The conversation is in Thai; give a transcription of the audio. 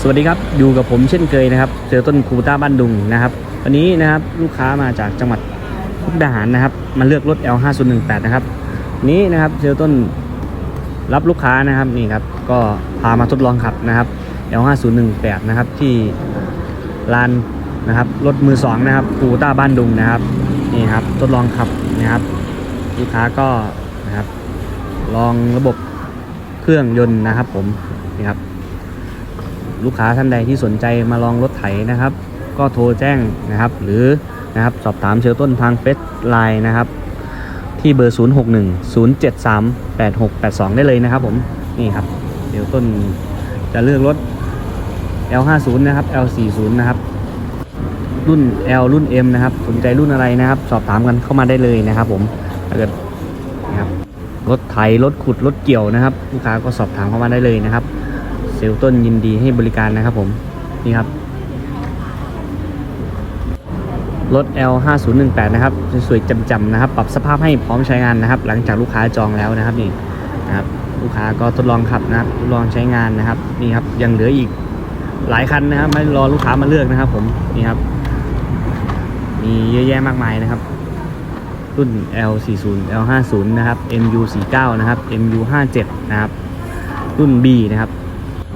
สวัสดีครับ อยู่กับผมเช่นเคยนะครับเจอต้นคูต้าบ้านดุงนะครับ วันนี้นะครับลูกค้ามาจากจังหวัดมุกดาหารนะครับ มาเลือกรถ L5018 นะครับ นี้นะครับเจอต้นรับลูกค้านะครับนี่ครับ ก็พามาทดลองขับนะครับ L5018 นะครับที่ลานนะครับรถมือสองนะครับคูต้าบ้านดุงนะครับนี่ครับทดลองขับนะครับ ลูกค้าก็นะครับ ลองระบบเครื่องยนต์นะครับผมนี่ครับ ลูกค้าท่านใดที่สนใจมาลองรถไถนะครับ ก็โทรแจ้งนะครับ หรือนะครับสอบถามเชลต้นทางเฟซไลน์นะครับ ที่เบอร์ 0 6 1 0 7 3 8 6 8 2 ได้เลยนะครับผมนี่ครับเชลต้นจะเลือกรถ L50 นะครับ L40 นะครับรุ่น L รุ่น M นะครับสนใจรุ่นอะไรนะครับ สอบถามกันเข้ามาได้เลยนะครับ ผมถ้าเกิดนะครับรถไถรถขุดรถเกี่ยวนะครับ ลูกค้าก็สอบถามเข้ามาได้เลยนะครับ เซลล์ต้นยินดีให้บริการนะครับผมนี่ครับรถ L 5 0 1 8นะครับสวยๆจำๆนะครับ ปรับสภาพให้พร้อมใช้งานนะครับ หลังจากลูกค้าจองแล้วนะครับนี่นะครับลูกค้าก็ทดลองขับนะครับทดลองใช้งานนะครับนี่ครับยังเหลืออีกหลายคันนะครับไม่รอลูกค้ามาเลือกนะครับ ผมนี่ครับมีเยอะแยะมากมายนะครับ รุ่น L 4 0 L 5 0นะครับ MU 4 9นะครับ MU 5 7นะครับ รุ่น B นะครับ